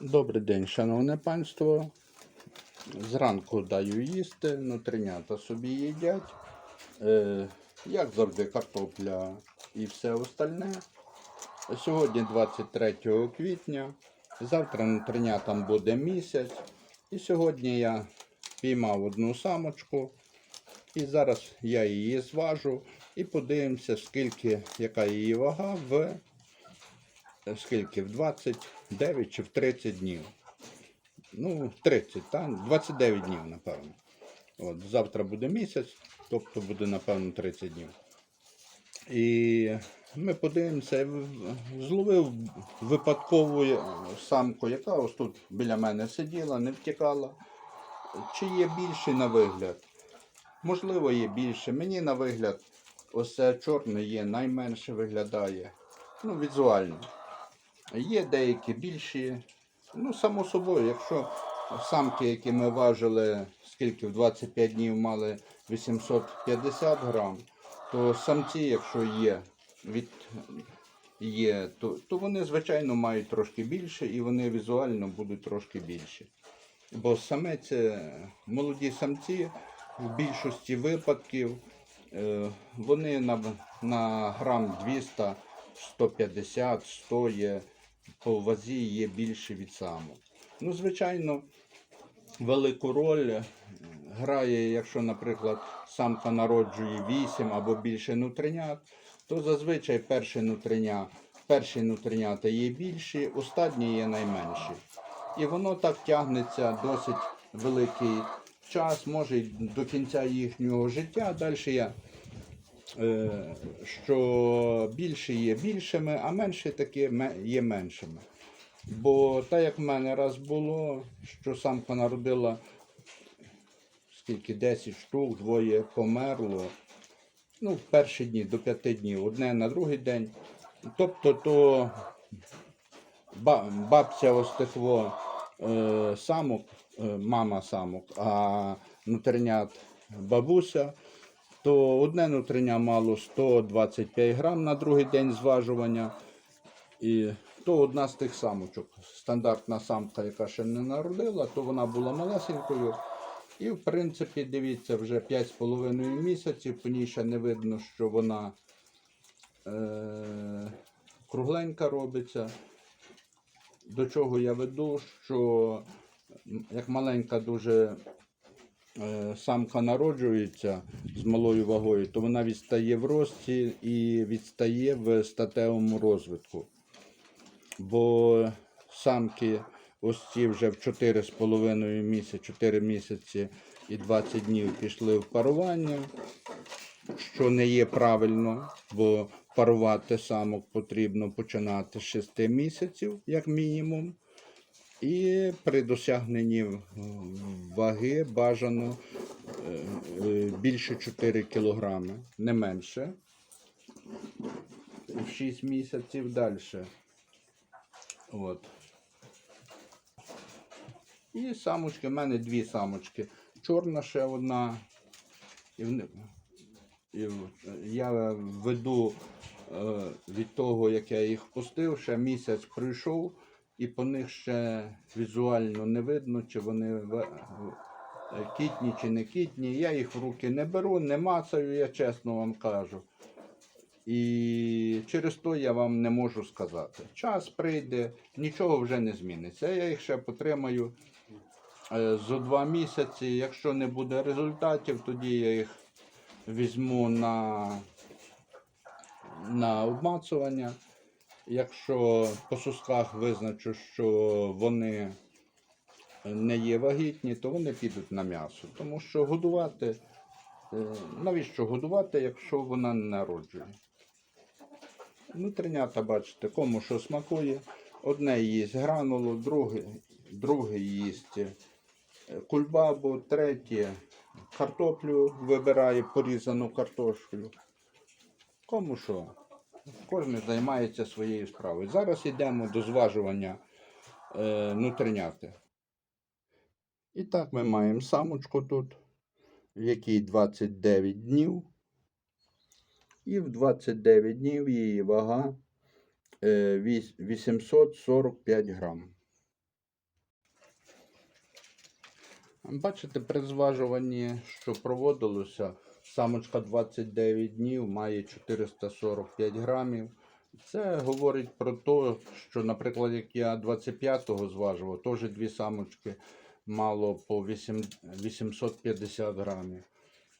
Добрий день, шановне панство. Зранку даю їсти, нутринята собі їдять. Е, як завжди, картопля і все остальне. Сьогодні 23 квітня. Завтра нутринятам буде місяць. І сьогодні я піймав одну самочку. І зараз я її зважу і подивимося, скільки, яка її вага в скільки? В 29 чи в 30 днів. Ну, 30, так? 29 днів, напевно. От, завтра буде місяць, тобто буде, напевно, 30 днів. І ми подивимося, зловив випадкову е, самку, яка ось тут біля мене сиділа, не втікала. Чи є більше на вигляд? Можливо, є більше. Мені на вигляд, ось це чорне є, найменше виглядає. Ну, візуально. Є деякі більші. Ну, само собою, якщо самки, які ми важили, скільки в 25 днів мали 850 грам, то самці, якщо є, від, є то, то вони, звичайно, мають трошки більше і вони візуально будуть трошки більші. Бо самець, молоді самці в більшості випадків е, вони на, на грам 200, 150, 100 є по вазі є більше від самок. Ну, звичайно, велику роль грає, якщо, наприклад, самка народжує 8 або більше нутринят, то зазвичай перші нутриня, перші нутринята є більші, останні є найменші. І воно так тягнеться досить великий час, може до кінця їхнього життя. Далі я що більше є більшими, а менше таки є меншими. Бо так як в мене раз було, що самка народила скільки 10 штук, двоє померло. Ну, в перші дні до п'яти днів, одне на другий день. Тобто то бабця ось тих во, е, самок, е, мама самок, а нутринят бабуся, то одне нутриня мало 125 грам на другий день зважування. І то одна з тих самочок. Стандартна самка, яка ще не народила, то вона була малесенькою. І, в принципі, дивіться, вже 5,5 місяців, по ній ще не видно, що вона е- кругленька робиться. До чого я веду, що як маленька дуже самка народжується з малою вагою, то вона відстає в рості і відстає в статевому розвитку. Бо самки ось ці вже в 4,5 місяці, 4 місяці і 20 днів пішли в парування, що не є правильно, бо парувати самок потрібно починати з 6 місяців, як мінімум. І при досягненні ваги бажано е, е, більше 4 кілограми, не менше. В 6 місяців далі. От. І самочки, в мене дві самочки. Чорна ще одна. І в- і я веду е, від того, як я їх пустив, ще місяць пройшов, і по них ще візуально не видно, чи вони кітні чи не кітні. Я їх в руки не беру, не мацаю, я чесно вам кажу. І через то я вам не можу сказати. Час прийде, нічого вже не зміниться. Я їх ще потримаю е, зо два місяці. Якщо не буде результатів, тоді я їх візьму на, на обмацування. Якщо по сусках визначу, що вони не є вагітні, то вони підуть на м'ясо. Тому що годувати, е, навіщо годувати, якщо вона не народжує? Нутринята, бачите, кому що смакує. Одне їсть гранулу, друге, друге їсть е, кульбабу, третє картоплю вибирає порізану картоплю. Кому що? Кожен займається своєю справою. Зараз йдемо до зважування е, нутриняти. І так ми маємо самочку тут, в якій 29 днів. І в 29 днів її вага е, 845 грам. Бачите, при зважуванні, що проводилося, самочка 29 днів має 445 грамів. Це говорить про те, що, наприклад, як я 25-го зважував, теж дві самочки мало по 8, 850 грамів.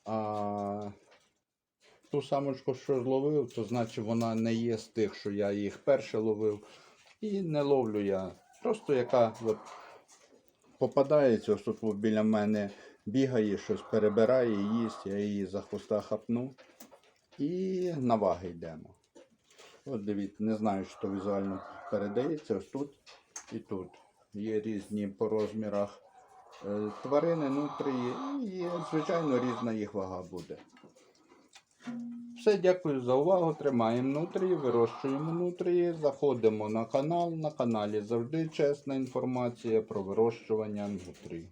А ту самочку, що зловив, то значить вона не є з тих, що я їх перше ловив. І не ловлю я. Просто яка от попадається, ось тут біля мене бігає, щось перебирає, їсть, я її за хвоста хапну. І на ваги йдемо. От дивіться, не знаю, то візуально передається. Ось тут і тут. Є різні по розмірах е, тварини нутрії, і звичайно, різна їх вага буде. Все, дякую за увагу. Тримаємо нутрії, вирощуємо нутрії, заходимо на канал. На каналі завжди чесна інформація про вирощування нутрій.